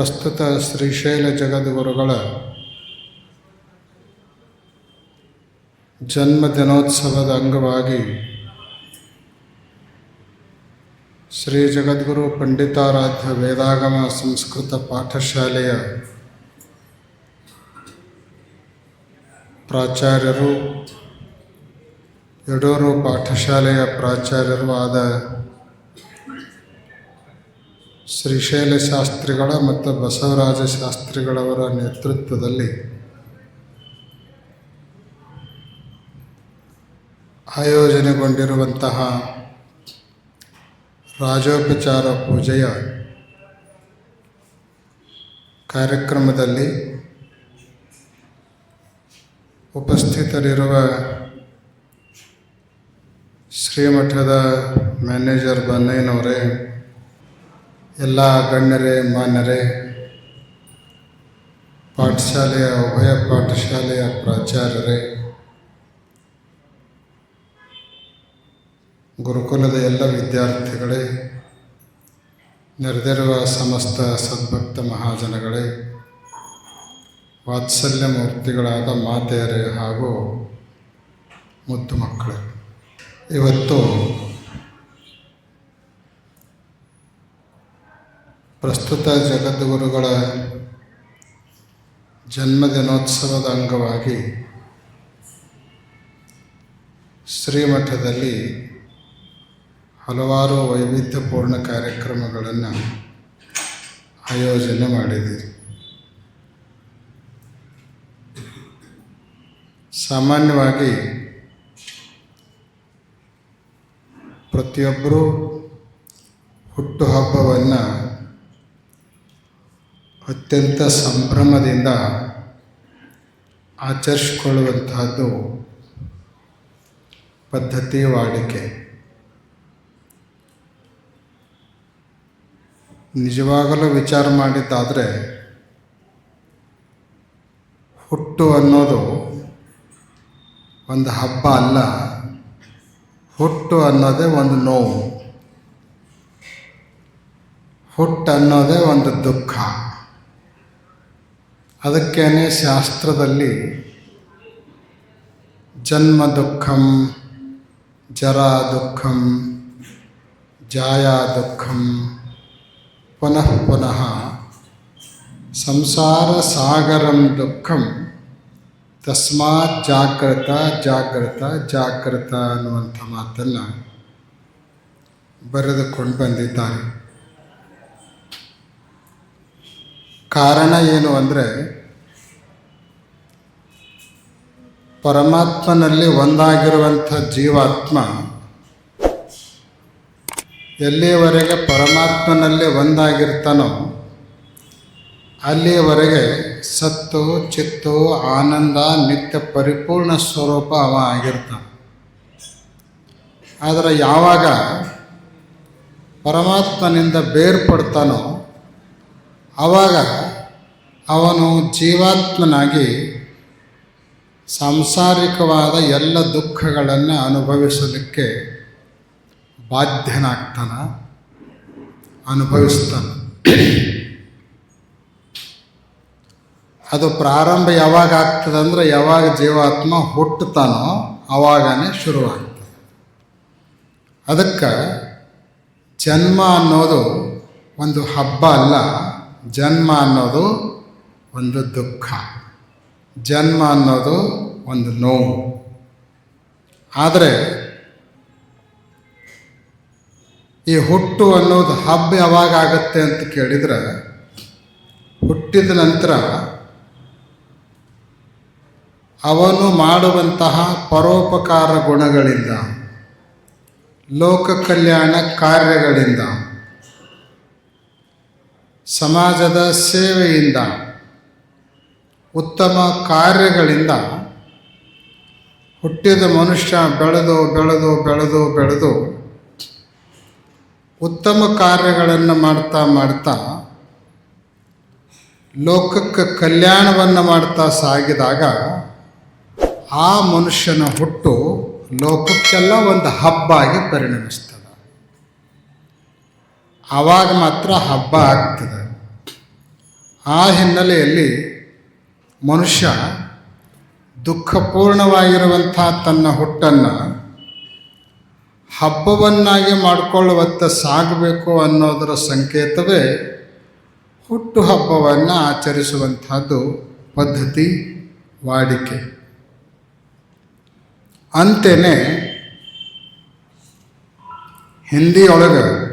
ಪ್ರಸ್ತುತ ಶ್ರೀಶೈಲ ಜಗದ್ಗುರುಗಳ ಜನ್ಮದಿನೋತ್ಸವದ ಅಂಗವಾಗಿ ಶ್ರೀ ಜಗದ್ಗುರು ಪಂಡಿತಾರಾಧ್ಯ ವೇದಾಗಮ ಸಂಸ್ಕೃತ ಪಾಠಶಾಲೆಯ ಪ್ರಾಚಾರ್ಯರು, ಯಡೂರು ಪಾಠಶಾಲೆಯ ಪ್ರಾಚಾರ್ಯರು ಆದ ಶ್ರೀಶೈಲ ಶಾಸ್ತ್ರಿಗಳ ಮತ್ತು ಬಸವರಾಜ ಶಾಸ್ತ್ರಿಗಳವರ ನೇತೃತ್ವದಲ್ಲಿ ಆಯೋಜನೆಗೊಂಡಿರುವಂತಹ ರಾಜೋಪಚಾರ ಪೂಜೆಯ ಕಾರ್ಯಕ್ರಮದಲ್ಲಿ ಉಪಸ್ಥಿತರಿರುವ ಶ್ರೀಮಠದ ಮ್ಯಾನೇಜರ್ ಬನ್ನಯ್ಯನವರೇ ಎಲ್ಲ ಗಣ್ಯರೇ, ಮಾನ್ಯರೇ, ಪಾಠಶಾಲೆಯ ಉಭಯ ಪಾಠಶಾಲೆಯ ಪ್ರಾಚಾರ್ಯರೇ, ಗುರುಕುಲದ ಎಲ್ಲ ವಿದ್ಯಾರ್ಥಿಗಳೇ, ನೆರೆದಿರುವ ಸಮಸ್ತ ಸದ್ಭಕ್ತ ಮಹಾಜನಗಳೇ, ವಾತ್ಸಲ್ಯ ಮೂರ್ತಿಗಳಾದ ಮಾತೆಯರೇ ಹಾಗೂ ಮುದ್ದು ಮಕ್ಕಳೇ. ಇವತ್ತು ಪ್ರಸ್ತುತ ಜಗದ್ಗುರುಗಳ ಜನ್ಮದಿನೋತ್ಸವದ ಅಂಗವಾಗಿ ಶ್ರೀಮಠದಲ್ಲಿ ಹಲವಾರು ವೈವಿಧ್ಯಪೂರ್ಣ ಕಾರ್ಯಕ್ರಮಗಳನ್ನು ಆಯೋಜನೆ ಮಾಡಿದ್ದೀರಿ ಸಾಮಾನ್ಯವಾಗಿ ಪ್ರತಿಯೊಬ್ಬರೂ ಹುಟ್ಟುಹಬ್ಬವನ್ನು ಅತ್ಯಂತ ಸಂಭ್ರಮದಿಂದ ಆಚರಿಸಿಕೊಳ್ಳುವಂತಹದ್ದು ಪದ್ಧತಿ ವಾಡಿಕೆ. ನಿಜವಾಗಲೂ ವಿಚಾರ ಮಾಡಿದ್ದಾದರೆ ಹುಟ್ಟು ಅನ್ನೋದು ಒಂದು ಹಬ್ಬ ಅಲ್ಲ. ಹುಟ್ಟು ಅನ್ನೋದೇ ಒಂದು ನೋವು. ಹುಟ್ಟು ಅನ್ನೋದೇ ಒಂದು ದುಃಖ. ಅದಕ್ಕೇನೆ ಶಾಸ್ತ್ರದಲ್ಲಿ ಜನ್ಮ ದುಃಖಂ ಜರಾ ದುಃಖಂ ಜಾಯಾ ದುಃಖಂ ಪುನಃ ಪುನಃ ಸಂಸಾರ ಸಾಗರಂ ದುಃಖಂ ತಸ್ಮಾತ್ ಜಾಗೃತ ಜಾಗೃತ ಜಾಗೃತ ಅನ್ನುವಂಥ ಮಾತನ್ನು ಬರೆದುಕೊಂಡು ಬಂದಿದ್ದಾರೆ. ಕಾರಣ ಏನು ಅಂದರೆ ಪರಮಾತ್ಮನಲ್ಲಿ ಒಂದಾಗಿರುವಂಥ ಜೀವಾತ್ಮ ಎಲ್ಲಿಯವರೆಗೆ ಪರಮಾತ್ಮನಲ್ಲಿ ಒಂದಾಗಿರ್ತಾನೋ ಅಲ್ಲಿಯವರೆಗೆ ಸತ್ತು, ಚಿತ್ತು, ಆನಂದ, ನಿತ್ಯ ಪರಿಪೂರ್ಣ ಸ್ವರೂಪ ಅವ ಆಗಿರ್ತಾನೆ. ಆದರೆ ಯಾವಾಗ ಪರಮಾತ್ಮನಿಂದ ಬೇರ್ಪಡ್ತಾನೋ ಆವಾಗ ಅವನು ಜೀವಾತ್ಮನಾಗಿ ಸಾಂಸಾರಿಕವಾದ ಎಲ್ಲ ದುಃಖಗಳನ್ನು ಅನುಭವಿಸಲಿಕ್ಕೆ ಬಾಧ್ಯನಾಗ್ತಾನ, ಅನುಭವಿಸ್ತಾನೆ. ಅದು ಪ್ರಾರಂಭ ಯಾವಾಗ ಆಗ್ತದೆ ಅಂದರೆ ಯಾವಾಗ ಜೀವಾತ್ಮ ಹುಟ್ಟುತ್ತಾನೋ ಆವಾಗನೇ ಶುರುವಾಗ್ತದೆ. ಅದಕ್ಕೆ ಜನ್ಮ ಅನ್ನೋದು ಒಂದು ಹಬ್ಬ ಅಲ್ಲ. ಜನ್ಮ ಅನ್ನೋದು ಒಂದು ದುಃಖ. ಜನ್ಮ ಅನ್ನೋದು ಒಂದು ನೋವು. ಆದರೆ ಈ ಹುಟ್ಟು ಅನ್ನೋದು ಹಬ್ಬ ಯಾವಾಗ ಆಗುತ್ತೆ ಅಂತ ಕೇಳಿದರೆ ಹುಟ್ಟಿದ ನಂತರ ಅವನು ಮಾಡುವಂತಹ ಪರೋಪಕಾರ ಗುಣಗಳಿಂದ, ಲೋಕ ಕಲ್ಯಾಣ ಕಾರ್ಯಗಳಿಂದ ಸಮಾಜದ ಸೇವೆಯಿಂದ, ಉತ್ತಮ ಕಾರ್ಯಗಳಿಂದ ಹುಟ್ಟಿದ ಮನುಷ್ಯ ಬೆಳೆದು ಬೆಳೆದು ಬೆಳೆದು ಬೆಳೆದು ಉತ್ತಮ ಕಾರ್ಯಗಳನ್ನು ಮಾಡ್ತಾ ಮಾಡ್ತಾ ಲೋಕಕ್ಕೆ ಕಲ್ಯಾಣವನ್ನು ಮಾಡ್ತಾ ಸಾಗಿದಾಗ ಆ ಮನುಷ್ಯನ ಹುಟ್ಟು ಲೋಕಕ್ಕೆಲ್ಲ ಒಂದು ಹಬ್ಬ ಆಗಿ ಪರಿಣಮಿಸ್ತದೆ ಆವಾಗ ಮಾತ್ರ ಹಬ್ಬ ಆಗ್ತದೆ. ಆ ಹಿನ್ನೆಲೆಯಲ್ಲಿ ಮನುಷ್ಯ ದುಃಖಪೂರ್ಣವಾಗಿರುವಂಥ ತನ್ನ ಹುಟ್ಟನ್ನು ಹಬ್ಬವನ್ನಾಗಿ ಮಾಡಿಕೊಳ್ಳುವತ್ತ ಸಾಗಬೇಕು ಅನ್ನೋದರ ಸಂಕೇತವೇ ಹುಟ್ಟು ಹಬ್ಬವನ್ನು ಆಚರಿಸುವಂಥದ್ದು ಪದ್ಧತಿ ವಾಡಿಕೆ. ಅಂತೆಯೇ ಹಿಂದಿಯೊಳಗೆ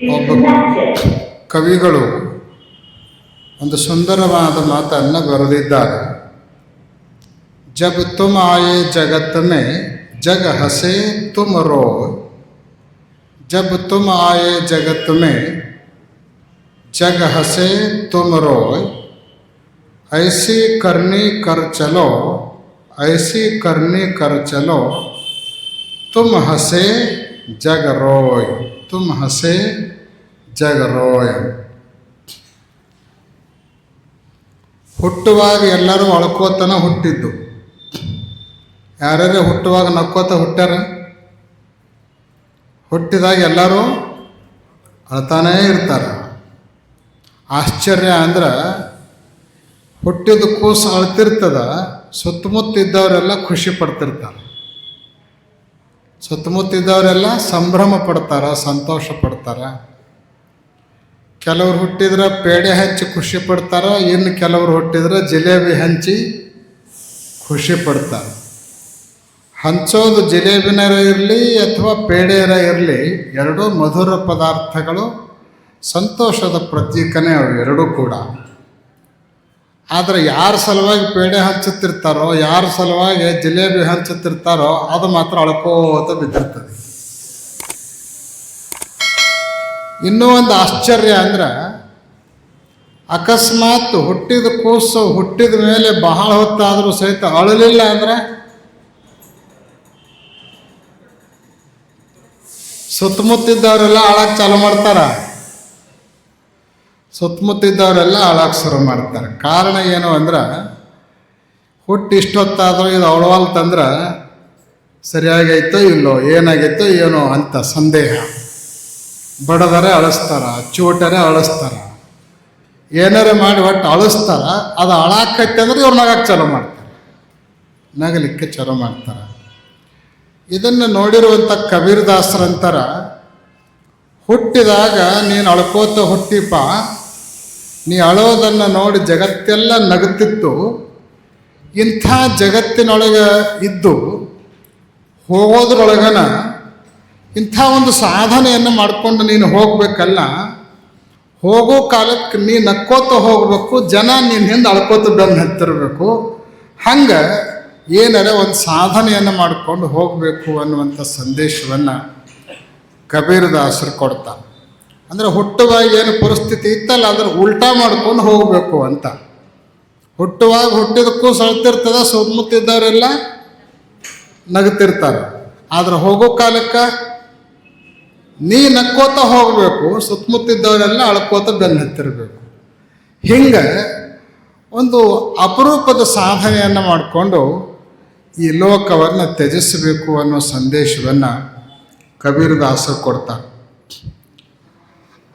ಒಬ್ಬ ಕವಿಗಳು ಒಂದು ಸುಂದರವಾದ ಮಾತನ್ನು ಬರೆದಿದ್ದಾರೆ ಜಬ್ ತುಮ್ ಆಯೆ ಜಗತ್ ಮೇ ಜಗ ಹಸೆ ತುಮ್ ರೋ ಜಬ್ ತುಮ್ ಆಯೆ ಜಗತ್ ಮೇ जग हसे तुम रोय ऐसी करनी कर चलो ऐसी करनी कर चलो तुम हसे जग रोय तुम हसे जग रोय ಹುಟ್ಟುವಾಗ ಎಲ್ಲರೂ ಅಳ್ಕೋತನ ಹುಟ್ಟಿದ್ದು ಯಾರ್ಯಾರು ಹುಟ್ಟುವಾಗ ನಕ್ಕೋತ ಹುಟ್ಟ್ಯಾರ ಹುಟ್ಟಿದಾಗ ಎಲ್ಲರೂ ಅಳ್ತಾನೇ ಇರ್ತಾರೆ ಆಶ್ಚರ್ಯ ಅಂದ್ರೆ ಹುಟ್ಟಿದ ಕೂಸು ಅಳ್ತಿರ್ತದ ಸುತ್ತಮುತ್ತ ಇದ್ದವರೆಲ್ಲ ಖುಷಿ ಪಡ್ತಿರ್ತಾರೆ ಸುತ್ತಮುತ್ತ ಇದ್ದವರೆಲ್ಲ ಸಂಭ್ರಮ ಪಡ್ತಾರ, ಸಂತೋಷ ಪಡ್ತಾರ. ಕೆಲವ್ರು ಹುಟ್ಟಿದ್ರೆ ಪೇಡೆ ಹಂಚಿ ಖುಷಿ ಪಡ್ತಾರ, ಇನ್ನು ಕೆಲವ್ರು ಹುಟ್ಟಿದ್ರೆ ಜಿಲೇಬಿ ಹಂಚಿ ಖುಷಿ ಪಡ್ತಾರೆ. ಹಂಚೋದು ಜಿಲೇಬಿನರ ಇರಲಿ ಅಥವಾ ಪೇಡೆಯರ ಇರಲಿ, ಎರಡೂ ಮಧುರ ಪದಾರ್ಥಗಳು, ಸಂತೋಷದ ಪ್ರತೀಕನೇ ಅವು ಎರಡೂ ಕೂಡ. ಆದರೆ ಯಾರ ಸಲುವಾಗಿ ಪೇಡೆ ಹಂಚುತ್ತಿರ್ತಾರೋ ಯಾರ ಸಲುವಾಗಿ ಜಿಲೇಬಿ ಹಂಚುತ್ತಿರ್ತಾರೋ ಅದು ಮಾತ್ರ ಅಳ್ಕೋತ ಬಿದ್ದಿರ್ತದೆ. ಇನ್ನೂ ಒಂದು ಆಶ್ಚರ್ಯ ಅಂದ್ರೆ, ಅಕಸ್ಮಾತ್ ಹುಟ್ಟಿದ ಕೂಸು ಹುಟ್ಟಿದ ಮೇಲೆ ಬಹಳ ಹೊತ್ತಾದರೂ ಸಹಿತ ಅಳಲಿಲ್ಲ ಅಂದ್ರೆ, ಸುತ್ತಮುತ್ತಿದ್ದವರೆಲ್ಲ ಅಳಕ್ಕೆ ಚಾಲು ಮಾಡ್ತಾರ. ಸುತ್ತಮುತ್ತಿದ್ದವರೆಲ್ಲ ಅಳಕ್ಕೆ ಶುರು ಮಾಡ್ತಾರೆ. ಕಾರಣ ಏನು ಅಂದ್ರೆ, ಹುಟ್ಟು ಇಷ್ಟೊತ್ತಾದರೂ ಇದು ಅವಳವಲ್ತಂದ್ರೆ ಸರಿಯಾಗೈತೋ ಇಲ್ಲೋ, ಏನಾಗೈತೋ ಏನೋ ಅಂತ ಸಂದೇಹ. ಬಡದರೆ ಅಳಿಸ್ತಾರ, ಚೂಟರೆ ಅಳಿಸ್ತಾರ. ಏನಾರ ಮಾಡಿ ಒಟ್ಟು ಅಳಿಸ್ತಾರ, ಅದು ಅಳಾಕೈತೆ ಅಂದ್ರೆ ಇವ್ರು ನಗಕ್ಕೆ ಚಲೋ ಮಾಡ್ತಾರೆ. ನಗಲಿಕ್ಕೆ ಚಲೋ ಮಾಡ್ತಾರೆ. ಇದನ್ನು ನೋಡಿರುವಂಥ ಕಬೀರ್ದಾಸರಂತರ, ಹುಟ್ಟಿದಾಗ ನೀನು ಅಳ್ಕೋತ ಹುಟ್ಟಿಪ ನೀ ಅಳೋದನ್ನು ನೋಡಿ ಜಗತ್ತೆಲ್ಲ ನಗುತ್ತಿತ್ತು. ಇಂಥ ಜಗತ್ತಿನೊಳಗೆ ಇದ್ದು ಹೋಗೋದ್ರೊಳಗನ ಇಂಥ ಒಂದು ಸಾಧನೆಯನ್ನು ಮಾಡಿಕೊಂಡು ನೀನು ಹೋಗಬೇಕಲ್ಲ. ಹೋಗೋ ಕಾಲಕ್ಕೆ ನೀ ನಕ್ಕೋತ ಹೋಗಬೇಕು, ಜನ ನಿನ್ನ ಹಿಂದೆ ಅಳ್ಕೋತ ಬೆನ್ನು ಹತ್ತಿರಬೇಕು. ಹಂಗೆ ಏನಾರ ಒಂದು ಸಾಧನೆಯನ್ನು ಮಾಡಿಕೊಂಡು ಹೋಗಬೇಕು ಅನ್ನುವಂಥ ಸಂದೇಶವನ್ನು ಕಬೀರದಾಸರು ಕೊಡ್ತಾರೆ. ಅಂದರೆ ಹುಟ್ಟುವಾಗ ಏನು ಪರಿಸ್ಥಿತಿ ಇತ್ತಲ್ಲ, ಅದನ್ನು ಉಲ್ಟಾ ಮಾಡ್ಕೊಂಡು ಹೋಗಬೇಕು ಅಂತ. ಹುಟ್ಟುವಾಗ ಹುಟ್ಟಿದಕ್ಕೂ ಸಳ್ತಿರ್ತದ ಸುತ್ತಮುತ್ತಿದ್ದವರೆಲ್ಲ ನಗುತ್ತಿರ್ತಾರೆ. ಆದ್ರೆ ಹೋಗೋ ಕಾಲಕ್ಕೆ ನೀ ನಕ್ಕೋತ ಹೋಗಬೇಕು, ಸುತ್ತಮುತ್ತಿದ್ದವರೆಲ್ಲ ಅಳ್ಕೋತ ಬೆನ್ನು ಹತ್ತಿರಬೇಕು ಹಿಂಗೆ ಒಂದು ಅಪರೂಪದ ಸಾಧನೆಯನ್ನು ಮಾಡಿಕೊಂಡು ಈ ಲೋಕವನ್ನು ತ್ಯಜಿಸಬೇಕು ಅನ್ನೋ ಸಂದೇಶವನ್ನು ಕಬೀರದಾಸರು ಕೊಡ್ತಾರೆ.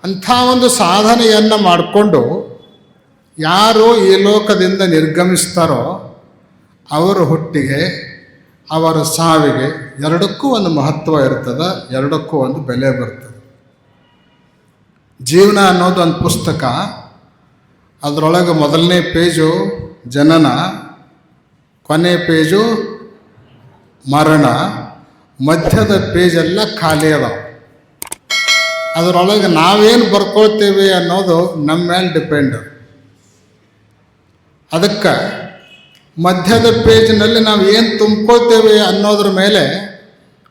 ಅಂಥ ಒಂದು ಸಾಧನೆಯನ್ನು ಮಾಡಿಕೊಂಡು ಯಾರು ಈ ಲೋಕದಿಂದ ನಿರ್ಗಮಿಸ್ತಾರೋ ಅವರ ಹುಟ್ಟಿಗೆ, ಅವರ ಸಾವಿಗೆ ಎರಡಕ್ಕೂ ಒಂದು ಮಹತ್ವ ಇರ್ತದೆ, ಎರಡಕ್ಕೂ ಒಂದು ಬೆಲೆ ಬರ್ತದೆ. ಜೀವನ ಅನ್ನೋದು ಒಂದು ಪುಸ್ತಕ. ಅದರೊಳಗೆ ಮೊದಲನೇ ಪೇಜು ಜನನ, ಕೊನೆ ಪೇಜು ಮರಣ, ಮಧ್ಯದ ಪೇಜೆಲ್ಲ ಖಾಲಿ ಅದಾವ. ಅದರೊಳಗೆ ನಾವೇನು ಬರ್ಕೊಳ್ತೀವಿ ಅನ್ನೋದು ನಮ್ಮ ಮೇಲೆ ಡಿಪೆಂಡ್ ಅದಕ್ಕೆ ಮಧ್ಯದ ಪೇಜ್ನಲ್ಲಿ ನಾವು ಏನು ತುಂಬ್ಕೊಳ್ತೇವೆ ಅನ್ನೋದ್ರ ಮೇಲೆ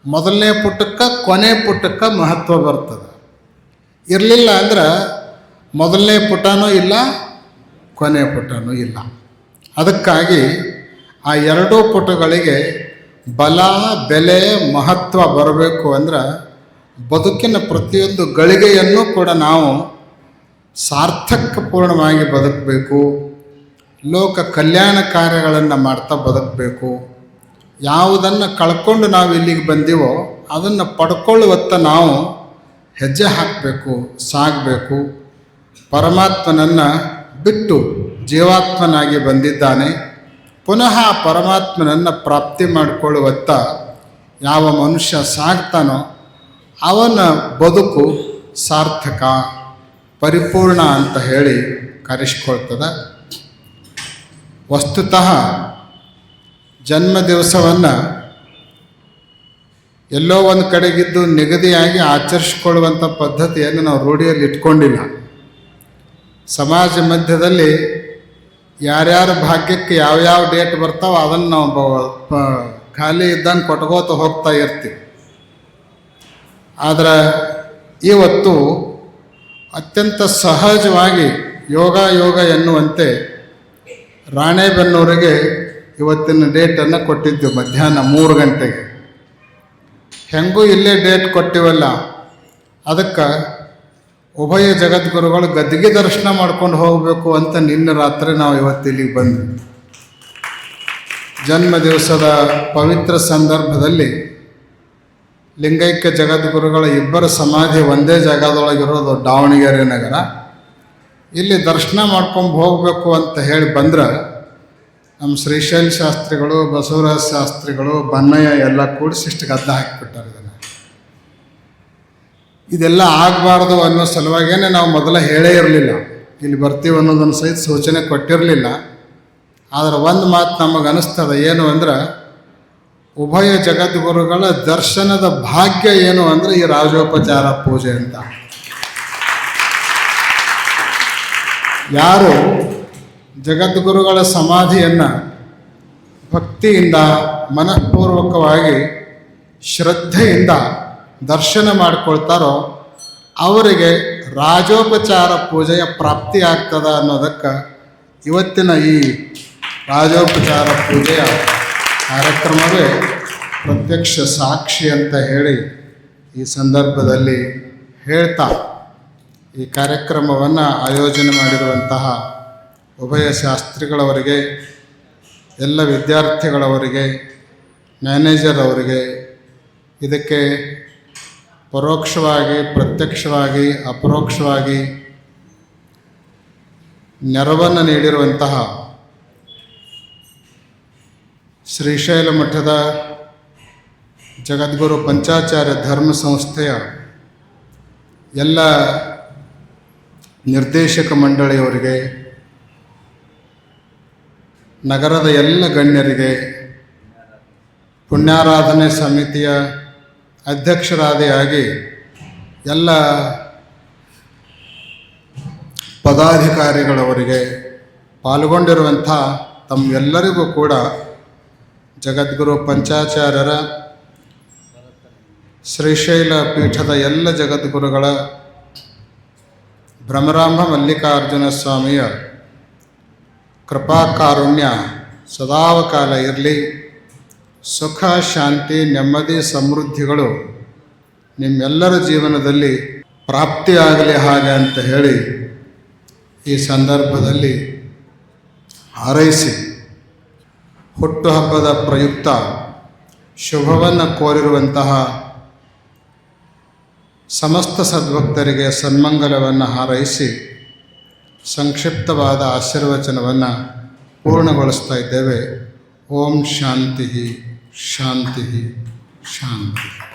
ಮೊದಲನೇ ಪುಟಕ್ಕೆ ಕೊನೆ ಪುಟಕ್ಕೆ ಮಹತ್ವ ಬರ್ತದೆ. ಇರಲಿಲ್ಲ ಅಂದ್ರೆ ಮೊದಲನೇ ಪುಟನೂ ಇಲ್ಲ, ಕೊನೆ ಪುಟನೂ ಇಲ್ಲ. ಅದಕ್ಕಾಗಿ ಆ ಎರಡೂ ಪುಟಗಳಿಗೆ ಬಲ, ಬೆಲೆ, ಮಹತ್ವ ಬರಬೇಕು ಅಂದ್ರೆ ಬದುಕಿನ ಪ್ರತಿಯೊಂದು ಗಳಿಗೆಯನ್ನು ಕೂಡ ನಾವು ಸಾರ್ಥಕಪೂರ್ಣವಾಗಿ ಬದುಕಬೇಕು. ಲೋಕ ಕಲ್ಯಾಣ ಕಾರ್ಯಗಳನ್ನು ಮಾಡ್ತಾ ಬದುಕಬೇಕು. ಯಾವುದನ್ನು ಕಳ್ಕೊಂಡು ನಾವು ಇಲ್ಲಿಗೆ ಬಂದೀವೋ ಅದನ್ನು ಪಡ್ಕೊಳ್ಳುವತ್ತ ನಾವು ಹೆಜ್ಜೆ ಹಾಕಬೇಕು, ಸಾಗಬೇಕು. ಪರಮಾತ್ಮನನ್ನು ಬಿಟ್ಟು ಜೀವಾತ್ಮನಾಗಿ ಬಂದಿದ್ದಾನೆ. ಪುನಃ ಪರಮಾತ್ಮನನ್ನು ಪ್ರಾಪ್ತಿ ಮಾಡಿಕೊಳ್ಳುವತ್ತ ಯಾವ ಮನುಷ್ಯ ಸಾಗ್ತಾನೋ ಅವನ ಬದುಕು ಸಾರ್ಥಕ, ಪರಿಪೂರ್ಣ ಅಂತ ಹೇಳಿ ಕರೆಸ್ಕೊಳ್ತದೆ. ವಸ್ತುತಃ ಜನ್ಮ ದಿವಸವನ್ನು ಎಲ್ಲೋ ಒಂದು ಕಡೆಗಿದ್ದು ನಿಗದಿಯಾಗಿ ಆಚರಿಸ್ಕೊಳ್ಳುವಂಥ ಪದ್ಧತಿಯನ್ನು ನಾವು ರೂಢಿಯಲ್ಲಿ ಇಟ್ಕೊಂಡಿಲ್ಲ. ಸಮಾಜ ಮಧ್ಯದಲ್ಲಿ ಯಾರ್ಯಾರ ಭಾಗ್ಯಕ್ಕೆ ಯಾವ್ಯಾವ ಡೇಟ್ ಬರ್ತಾವೋ ಅದನ್ನು ನಾವು ಖಾಲಿ ಇದ್ದಂಗೆ ಕೊಟ್ಕೋತ ಹೋಗ್ತಾ ಇರ್ತೀವಿ. ಆದರೆ ಇವತ್ತು ಅತ್ಯಂತ ಸಹಜವಾಗಿ ಯೋಗ ಯೋಗ ಎನ್ನುವಂತೆ ರಾಣೆಬೆನ್ನೂರಿಗೆ ಇವತ್ತಿನ ಡೇಟನ್ನು ಕೊಟ್ಟಿದ್ದು ಮಧ್ಯಾಹ್ನ ಮೂರು ಗಂಟೆಗೆ. ಹೆಂಗೂ ಇಲ್ಲೇ ಡೇಟ್ ಕೊಟ್ಟಿವಲ್ಲ, ಅದಕ್ಕೆ ಉಭಯ ಜಗದ್ಗುರುಗಳು ಗದ್ದಿಗೆ ದರ್ಶನ ಮಾಡ್ಕೊಂಡು ಹೋಗಬೇಕು ಅಂತ ನಿನ್ನೆ ರಾತ್ರಿ ನಾವು ಇವತ್ತಿಲ್ಲಿಗೆ ಬಂದ್ವಿ. ಜನ್ಮ ದಿವಸದ ಪವಿತ್ರ ಸಂದರ್ಭದಲ್ಲಿ ಲಿಂಗೈಕ್ಯ ಜಗದ್ಗುರುಗಳ ಇಬ್ಬರ ಸಮಾಧಿ ಒಂದೇ ಜಾಗದೊಳಗಿರೋದು ದಾವಣಗೆರೆ ನಗರ. ಇಲ್ಲಿ ದರ್ಶನ ಮಾಡ್ಕೊಂಡು ಹೋಗಬೇಕು ಅಂತ ಹೇಳಿ ಬಂದ್ರೆ ನಮ್ಮ ಶ್ರೀಶೈಲ ಶಾಸ್ತ್ರಿಗಳು, ಬಸವರಾಜ ಶಾಸ್ತ್ರಿಗಳು, ಬನ್ನಯ್ಯ ಎಲ್ಲ ಕೂಡಿಸಿ ಇಷ್ಟು ಗದ್ದ ಹಾಕಿಬಿಟ್ಟಾರೆ ಇದನ್ನು. ಇದೆಲ್ಲ ಆಗಬಾರ್ದು ಅನ್ನೋ ಸಲುವಾಗೇನೆ ನಾವು ಮೊದಲೇ ಹೇಳೇ ಇರಲಿಲ್ಲ. ಇಲ್ಲಿ ಬರ್ತೀವಿ ಅನ್ನೋದನ್ನು ಸಹಿತ ಸೂಚನೆ ಕೊಟ್ಟಿರಲಿಲ್ಲ. ಆದರೆ ಒಂದು ಮಾತು ನಮಗೆ ಅನಿಸ್ತದೆ, ಏನು ಅಂದ್ರೆ ಉಭಯ ಜಗದ್ಗುರುಗಳ ದರ್ಶನದ ಭಾಗ್ಯ ಏನು ಅಂದರೆ ಈ ರಾಜೋಪಚಾರ ಪೂಜೆ ಅಂತ. ಯಾರು ಜಗದ್ಗುರುಗಳ ಸಮಾಧಿಯನ್ನು ಭಕ್ತಿಯಿಂದ ಮನಃಪೂರ್ವಕವಾಗಿ ಶ್ರದ್ಧೆಯಿಂದ ದರ್ಶನ ಮಾಡಿಕೊಳ್ತಾರೋ ಅವರಿಗೆ ರಾಜೋಪಚಾರ ಪೂಜೆಯ ಪ್ರಾಪ್ತಿ ಆಗ್ತದ ಅನ್ನೋದಕ್ಕೆ ಇವತ್ತಿನ ಈ ರಾಜೋಪಚಾರ ಪೂಜೆಯ ಕಾರ್ಯಕ್ರಮವೇ ಪ್ರತ್ಯಕ್ಷ ಸಾಕ್ಷಿ ಅಂತ ಹೇಳಿ ಈ ಸಂದರ್ಭದಲ್ಲಿ ಹೇಳ್ತಾ, ಈ ಕಾರ್ಯಕ್ರಮವನ್ನು ಆಯೋಜನೆ ಮಾಡಿರುವಂತಹ ಉಭಯ ಶಾಸ್ತ್ರಿಗಳವರಿಗೆ, ಎಲ್ಲ ವಿದ್ಯಾರ್ಥಿಗಳವರಿಗೆ, ಮ್ಯಾನೇಜರ್ ಅವರಿಗೆ, ಇದಕ್ಕೆ ಪರೋಕ್ಷವಾಗಿ, ಪ್ರತ್ಯಕ್ಷವಾಗಿ, ಅಪರೋಕ್ಷವಾಗಿ ನೆರವನ್ನು ನೀಡಿರುವಂತಹ ಶ್ರೀಶೈಲ ಮಠದ ಜಗದ್ಗುರು ಪಂಚಾಚಾರ್ಯ ಧರ್ಮ ಸಂಸ್ಥೆಯ ಎಲ್ಲ ನಿರ್ದೇಶಕ ಮಂಡಳಿಯವರಿಗೆ, ನಗರದ ಎಲ್ಲ ಗಣ್ಯರಿಗೆ, ಪುಣ್ಯಾರಾಧನೆ ಸಮಿತಿಯ ಅಧ್ಯಕ್ಷರಾದಿಯಾಗಿ ಎಲ್ಲ ಪದಾಧಿಕಾರಿಗಳವರಿಗೆ ಪಾಲ್ಗೊಂಡಿರುವಂಥ ತಮ್ಮೆಲ್ಲರಿಗೂ ಕೂಡ ಜಗದ್ಗುರು ಪಂಚಾಚಾರ್ಯರ ಶ್ರೀಶೈಲ ಪೀಠದ ಎಲ್ಲ ಜಗದ್ಗುರುಗಳ ಭ್ರಮರಾಂಬ ಮಲ್ಲಿಕಾರ್ಜುನ ಸ್ವಾಮಿಯ ಕೃಪಾಕಾರುಣ್ಯ ಸದಾವಕಾಲ ಇರಲಿ. ಸುಖ, ಶಾಂತಿ, ನೆಮ್ಮದಿ, ಸಮೃದ್ಧಿಗಳು ನಿಮ್ಮೆಲ್ಲರ ಜೀವನದಲ್ಲಿ ಪ್ರಾಪ್ತಿಯಾಗಲಿ ಹಾಗೆ ಅಂತ ಹೇಳಿ ಈ ಸಂದರ್ಭದಲ್ಲಿ ಹಾರೈಸಿ. ಹುಟ್ಟುಹಬ್ಬದ ಪ್ರಯುಕ್ತ ಶುಭವನ್ನು ಕೋರಿರುವಂತಹ ಸಮಸ್ತ ಸದ್ಭಕ್ತರಿಗೆ ಸನ್ಮಂಗಲವನ್ನು ಹಾರೈಸಿ ಸಂಕ್ಷಿಪ್ತವಾದ ಆಶೀರ್ವಚನವನ್ನು ಪೂರ್ಣಗೊಳಿಸ್ತಾ ಇದ್ದೇವೆ. ಓಂ ಶಾಂತಿ ಶಾಂತಿ ಶಾಂತಿ.